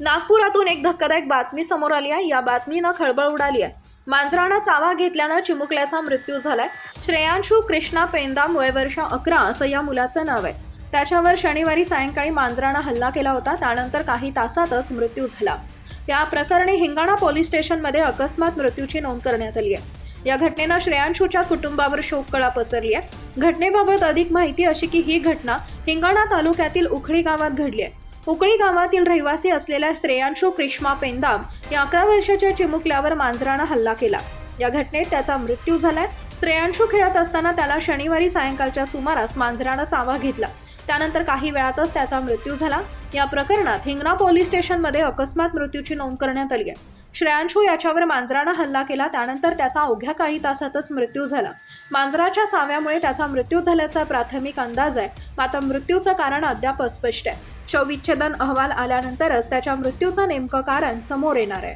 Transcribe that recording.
नागपुरातून एक धक्कादायक बातमी समोर आली आहे. या बातमीनं खळबळ उडाली आहे. मांजरानं चावा घेतल्यानं चिमुकल्याचा मृत्यू झालाय. श्रेयांशू कृष्णा पेंदाम वय वर्ष अकरा असं या मुलाचं नाव आहे. त्याच्यावर शनिवारी सायंकाळी मांजरानं हल्ला केला होता. त्यानंतर काही तासातच मृत्यू झाला. या प्रकरणी हिंगाणा पोलीस स्टेशनमध्ये अकस्मात मृत्यूची नोंद करण्यात आली आहे. या घटनेनं श्रेयांशूच्या कुटुंबावर शोककळा पसरली आहे. घटनेबाबत अधिक माहिती अशी की ही घटना हिंगाणा तालुक्यातील उखळी गावात घडली आहे. उकळी गावातील रहिवासी असलेल्या श्रेयांशू क्रिष्मा पेंदाम या अकरा वर्षाच्या चिमुकल्यावर मांजरानं हल्ला केला. या घटनेत त्याचा मृत्यू झालाय. श्रेयांशू खेळत असताना त्याला शनिवारी सायंकाळच्या सुमारास मांजरानं चावा घेतला. त्यानंतर काही वेळातच त्याचा मृत्यू झाला. या प्रकरणात हिंगणा पोलीस स्टेशनमध्ये अकस्मात मृत्यूची नोंद करण्यात आली आहे. श्रेयांशू याच्यावर मांजरानं हल्ला केला. त्यानंतर त्याचा अवघ्या काही तासातच मृत्यू झाला. मांजराच्या चाव्यामुळे त्याचा मृत्यू झाल्याचा प्राथमिक अंदाज आहे. मात्र मृत्यूचं कारण अद्याप अस्पष्ट आहे. शवविच्छेदन अहवाल आल्यानंतरच त्याच्या मृत्यूचं नेमकं कारण समोर येणार आहे.